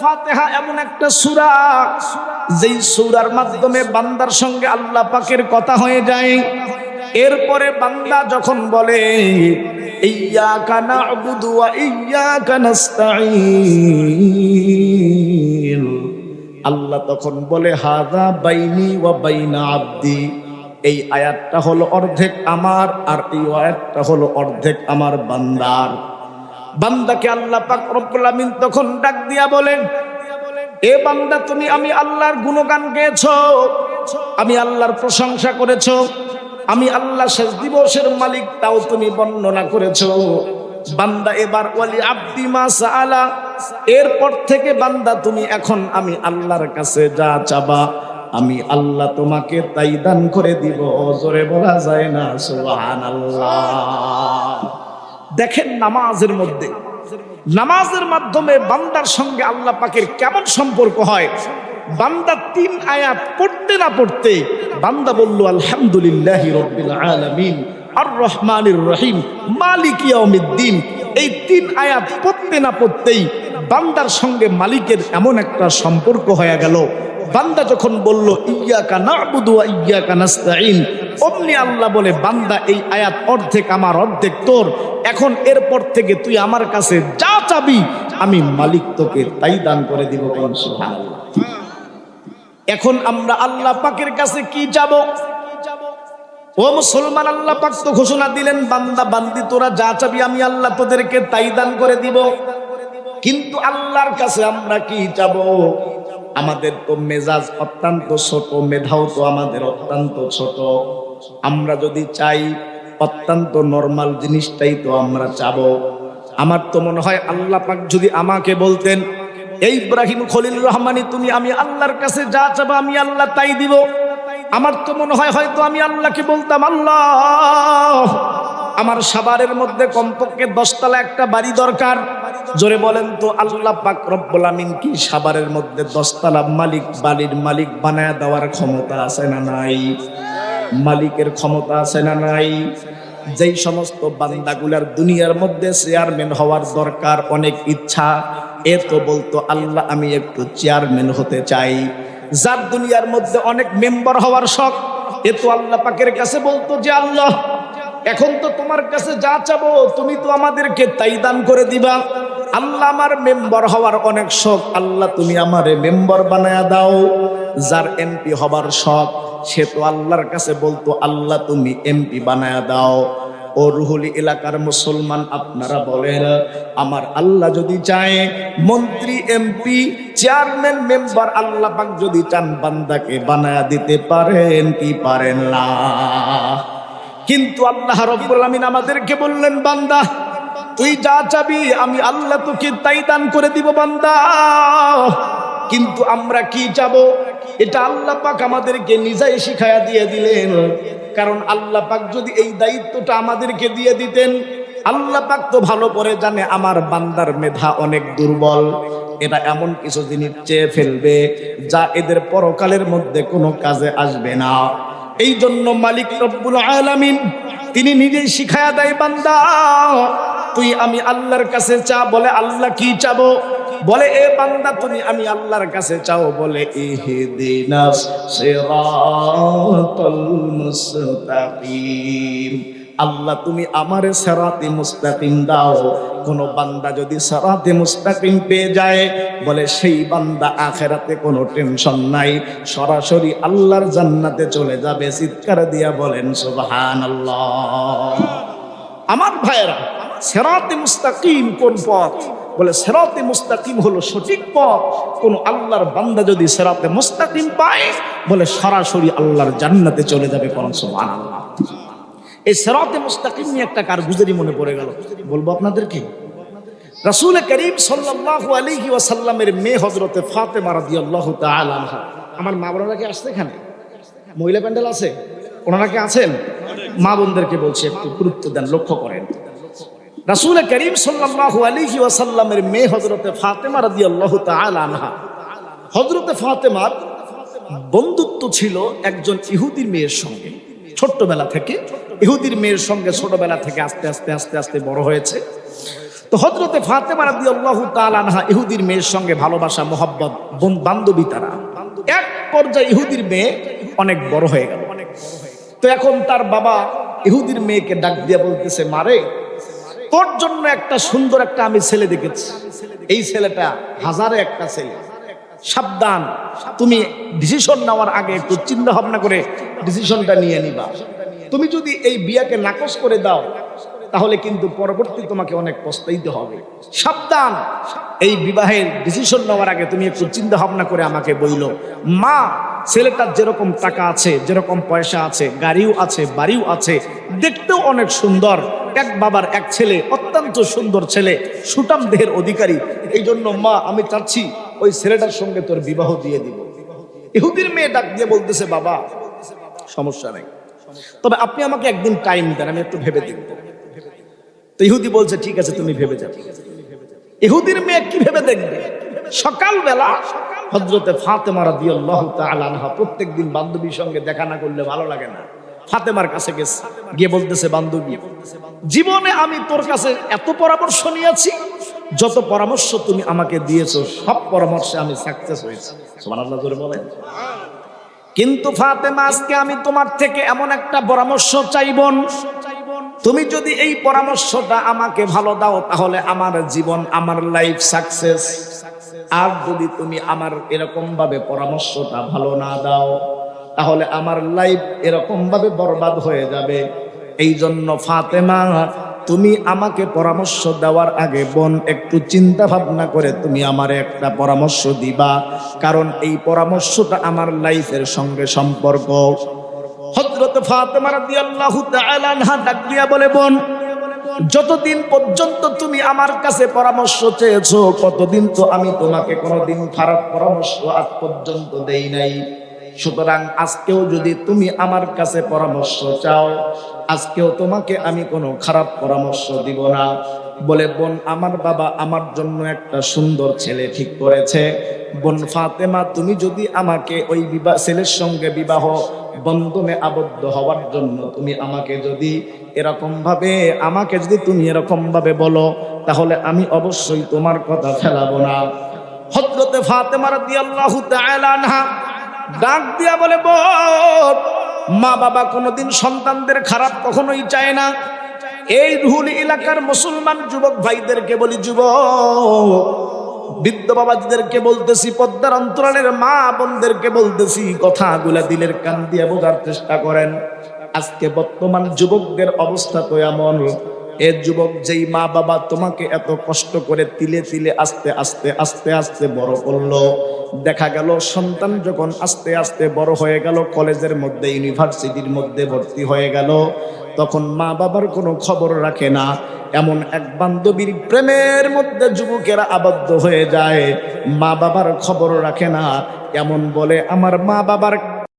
ফাতেহা এমন একটা সুরা, যেই সুরার মাধ্যমে বান্দার সঙ্গে আল্লাহ পাকের কথা হয়ে যায়। এরপরে বান্দা যখন বলে আল্লাহ তখন বলে, হাযা বাইনি ওয়া বাইনা আব্দি। এই আয়াতটা হলো অর্ধেক আমার আর এই আয়াতটা হলো অর্ধেক আমার বান্দার। বান্দাকে আল্লাহ পাক রব্বুল আমিন তখন ডাক দিয়া বলেন, এ বান্দা, তুমি আমি আল্লাহর গুণগান গেয়েছো, আমি আল্লাহর প্রশংসা করেছ, আমি আল্লাহ শেষ দিবসের মালিক, তাও তুমি বর্ণনা করেছ। বান্দা এবার, ওয়ালি আব্দি মা সাআলা, এরপর থেকে বান্দা, তুমি এখন আমি আল্লাহর কাছে যা চাবা, আমি আল্লাহ তোমাকে তাই দান করে দিব। জোরে বলা যায় না, সুবহানাল্লাহ। দেখেন নামাজের মধ্যে। নামাজের মাধ্যমে বান্দার সঙ্গে আল্লাহ পাকের কেমন সম্পর্ক হয়? বান্দা তিন আয়াত পড়তে না পড়তে বান্দা বলল, আলহামদুলিল্লাহ রব্বিল আলামিন আর রহমানির রহিম, মালিক ইয়াউমিদ্দিন। এই তিন আয়াত পড়তে না পড়তেই বান্দার সঙ্গে মালিকের এমন একটা সম্পর্ক হয়ে গেল। বান্দা যখন বলল ইয়াকা নাবুদু ওয়া ইয়াকা নাস্তাইন অমনি আল্লাহ বলে, বান্দা, এই আয়াত অর্ধেক আমার, অর্ধেক তোর। এখন এরপর থেকে তুই আমার কাছে যা চাবি, আমি মালিক তোকে তাই দান করে দিব এখন আমরা আল্লাহ পাকের কাছে কি যাব? ও মুসলমান, আল্লাহ পাক তো ঘোষণা দিলেন, বান্দা, বান্দি, তোরা যা চাবি, আমি আল্লাহ তোদেরকে তাই দান করে দিব। কিন্তু আল্লাহর কাছে আমরা কি যাব? আমাদের তো মেজাজ অত্যন্ত ছোট, মেধাও তো আমাদের অত্যন্ত ছোট। আমরা যদি চাই, অত্যন্ত নর্মাল জিনিসটাই তো আমরা চাবো। আমার তো মনে হয় আল্লাহ পাক যদি আমাকে বলতেন, এই ইব্রাহিম খলিল রহমানি, তুমি আমি আল্লাহর কাছে যা চাবো আমি আল্লাহ তাই দিব। আমার তো মনে হয় হয়তো আমি আল্লাহকে বলতাম, আল্লাহ, আমার সাবারের মধ্যে কমপক্ষে দশতলা একটা বাড়ি দরকার। জোরে বলেন তো, আল্লাহ পাক রব্বুল আমিন কি সাবারের মধ্যে দশতলা মালিক বালির মালিক বানায় দেওয়ার ক্ষমতা আছে না নাই? মালিকের ক্ষমতা আছে না নাই? যেই সমস্ত বান্দাগুলার দুনিয়ার মধ্যে চেয়ারম্যান হওয়ার দরকার, অনেক ইচ্ছা, এ তো বলতো, আল্লাহ, আমি একটু চেয়ারম্যান হতে চাই। যার দুনিয়ার মধ্যে অনেক মেম্বার হওয়ার শখ, এ তো আল্লাহ পাকের কাছে বলতো যে, আল্লাহ, এখন তো তোমার কাছে যা চাবো, তুমি তো আমাদেরকে তাই দান করে দিবা। আল্লাহ আমার মেম্বার হওয়ার অনেক শখ। আল্লাহ, তুমি আমারে মেম্বার বানায়া দাও। যার এমপি হবার শখ, সে তো আল্লাহর কাছে বলতো, আল্লাহ, তুমি এমপি বানায়া দাও। ও রুহুলি এলাকার মুসলমান, আপনারা বলেন, আমার আল্লাহ যদি চায়, মন্ত্রী এমপি চেয়ারম্যান, মেম্বার, আল্লাহ পাক যদি চান, বান্দাকে বানায়া দিতে পারেন কি পারেন না? কিন্তু আল্লাহ রব্বুল আমিন আমাদেরকে বললেন, বান্দা তুই যা চাবি, আমি আল্লাহ তোকে তাই দান করে দিব, বান্দা। কিন্তু আমরা কি চাব এটা আল্লাহ পাক আমাদেরকে নিজেই শিখায়া দিয়ে দিলেন। কারণ আল্লাহ পাক যদি এই দায়িত্বটা আমাদেরকে দিয়ে দিতেন, আল্লাহ পাক তো ভালো করে জানে আমার বান্দার মেধা অনেক দুর্বল। এটা এমন কিছু জিনিস চেয়ে ফেলবে যা এদের পরকালের মধ্যে কোনো কাজে আসবে না। এই জন্য মালিক রব্বুল আলামিন, তিনি নিজেই শিখায়া দেয়, বান্দা। তুই আমি আল্লাহর কাছে চা, বলে আল্লাহ কি চাবো? বলে, এ বান্দা, তুমি আমি আল্লাহর কাছে চাও। বলে আল্লাহ, তুমি আমারে সেরাতে মুস্তাকিম দাও। কোন বান্দা যদি সেরাতে মুস্তাকিম পেয়ে যায়, বলে, সেই বান্দা আখেরাতে কোনো টেনশন নাই। সরাসরি আল্লাহর জান্নাতে চলে যাবে। চিৎকার দিয়া বলেন, সুবহানাল্লাহ। আমার ভাইয়েরা সেরাতে মুস্তাকিম কোন পথ? বলে সেরাতে মুস্তাকিম হলো সঠিক পথ। কোন আল্লাহর বান্দা যদি সেরাতে মুস্তাকিম পায়, বলে সরাসরি আল্লাহর জান্নাতে চলে যাবে কোন সুবহানাল্লাহ। এই সেরাতে মুস্তাকিম নিয়ে একটা কারগুজারি মনে পড়ে গেল। বলব আপনাদেরকে? রাসূল করিম সাল্লাল্লাহু আলাইহি ওয়াসাল্লামের মেয়ে হযরতে ফাতেমা রাদিয়াল্লাহু তাআলা আনহা। আমার মা বোনেরা কি আসছে এখানে? মহিলা প্যান্ডেল আছে? ওনারা কি আছেন? মা বোনদেরকে বলছি, একটু গুরুত্ব দেন, লক্ষ্য করেন। রাসূল করিম সাল্লাল্লাহু আলাইহি ওয়াসাল্লামের মেয়ে হযরতে ফাতেমা রাদিয়াল্লাহু তাআলা আনহা। হযরতে ফাতেমার বন্ধুত্ব ছিল একজন ইহুদির মেয়ের সঙ্গে। ছোট্টবেলা থেকে, ইহুদির মেয়ের সঙ্গে ছোটবেলা থেকে আস্তে আস্তে আস্তে আস্তে বড় হয়েছে। তো হজরতে ফাতেমা রাদি আল্লাহ তালানহা ইহুদির মেয়ের সঙ্গে ভালোবাসা, মোহাব্বত বান্ধবী তারা। এক পর্যায়ে ইহুদির মেয়ে অনেক বড় হয়ে গেল। তো এখন তার বাবা ইহুদির মেয়েকে ডাক দিয়ে বলতেছে মারে তোর জন্য একটা সুন্দর একটা আমি ছেলে দেখেছি। এই ছেলেটা হাজারে একটা ছেলে। সাবধান। তুমি ডিসিশন নেওয়ার আগে একটু চিন্তা ভাবনা করে ডিসিশনটা নিয়ে নিবা। তুমি যদি এই বিয়াকে নাকচ করে দাও, তাহলে কিন্তু পরবর্তী তোমাকে অনেক পস্তাইতে হবে। সাবধান। এই বিবাহের ডিসিশন নেওয়ার আগে তুমি একটু চিন্তা ভাবনা করে আমাকে বইল, মা, ছেলেটার যেরকম টাকা আছে, যেরকম পয়সা আছে, গাড়িও আছে, বাড়িও আছে, দেখতেও অনেক সুন্দর। এক বাবার এক ছেলে, অত্যন্ত সুন্দর ছেলে সুটাম দেহের অধিকারী। এই জন্য মা, আমি চাচ্ছি ওই ছেলেটার সঙ্গে তোর বিবাহ দিয়ে দিব। ইহুদির মেয়ে ডাক দিয়ে বলতেছে, বাবা, সমস্যা নেই। তবে আপনি আমাকে একদিন টাইম দেন, আমি একটু ভেবে দেখব। তো ইহুদি বলছে, ঠিক আছে, তুমি ভেবে যাও। ইহুদির মেয়ে কি ভেবে দেখবে? সকালবেলা হজরতে ফাতেমা রাদিয়াল্লাহু তাআলা আনহা প্রত্যেকদিন বান্ধবীর সঙ্গে দেখা না করলে ভালো লাগে না। ফাতেমার কাছে গেছে, গিয়ে বলতেছে, বান্ধবী, জীবনে আমি তোর কাছে এত পরামর্শ নিয়েছি, যত পরামর্শ তুমি আমাকে দিয়েছ, সব পরামর্শে আমি সাকসেস হয়েছি। সুবহানাল্লাহ, জোরে বলেন। কিন্তু ফাতেমা, আজকে আমি তোমার থেকে এমন একটা পরামর্শ চাইবন তুমি যদি এই পরামর্শটা আমাকে ভালো দাও, তাহলে আমার জীবন, আমার লাইফ সাকসেস আর যদি তুমি আমার এরকম ভাবে পরামর্শটা ভালো না দাও তাহলে আমার লাইফ এরকম ভাবে বরবাদ হয়ে যাবে। এই জন্য ফাতেমা, তুমি আমাকে পরামর্শ দেওয়ার আগে বোন, একটু চিন্তা ভাবনা করে তুমি আমার একটা পরামর্শ দিবা। কারণ এই পরামর্শটা আমার লাইফের সঙ্গে সম্পর্ক। ডাক দিয়া বলে, বোন, যতদিন পর্যন্ত তুমি আমার কাছে পরামর্শ চেয়েছো কতদিন তো আমি তোমাকে কোনোদিন খারাপ পরামর্শ আজ পর্যন্ত দেই নাই। সুতরাং আজকেও যদি তুমি আমার কাছে পরামর্শ চাও, আজকেও তোমাকে আমি কোনো খারাপ পরামর্শ দিব না। বলে, বোন, আমার বাবা আমার জন্য একটা সুন্দর ছেলে ঠিক করেছে। বোন ফাতেমা, তুমি যদি আমাকে ওই বিবাহ, ছেলের সঙ্গে বিবাহ বন্ধনে আবদ্ধ হওয়ার জন্য তুমি আমাকে যদি এরকম ভাবে আমাকে যদি তুমি এরকম ভাবে বলো, তাহলে আমি অবশ্যই তোমার কথা ফেলাবো না। হজরতে ফাতেমা রাদিয়াল্লাহু তাআলা আনহা ডাক দিয়া বলে, বোন, মা বাবা কোনোদিন সন্তানদের খারাপ কখনোই চায় না। এই রুহুল এলাকার মুসলমান যুবক ভাইদেরকে বলি, যুবক, বৃদ্ধ বাবাজিদেরকে বলতেছি, পদ্মার অন্তরালের মা বোনদেরকে বলতেছি, কথাগুলা দিলের কান দিয়ে বোঝার চেষ্টা করেন। আজকে বর্তমান যুবকদের অবস্থা তো এমন। এ যুবক যেই মা বাবা তোমাকে এত কষ্ট করে তিলে তিলে আস্তে আস্তে আস্তে আস্তে বড় করল। দেখা গেল সন্তান যখন আস্তে আস্তে বড় হয়ে গেল, কলেজের মধ্যে, ইউনিভার্সিটির মধ্যে ভর্তি হয়ে গেল, তখন মা বাবার কোনো খবর রাখে না। এমন এক বান্ধবীর প্রেমের মধ্যে যুবকেরা আবদ্ধ হয়ে যায়। মা বাবার খবর রাখে না। এমন বলে, আমার মা বাবার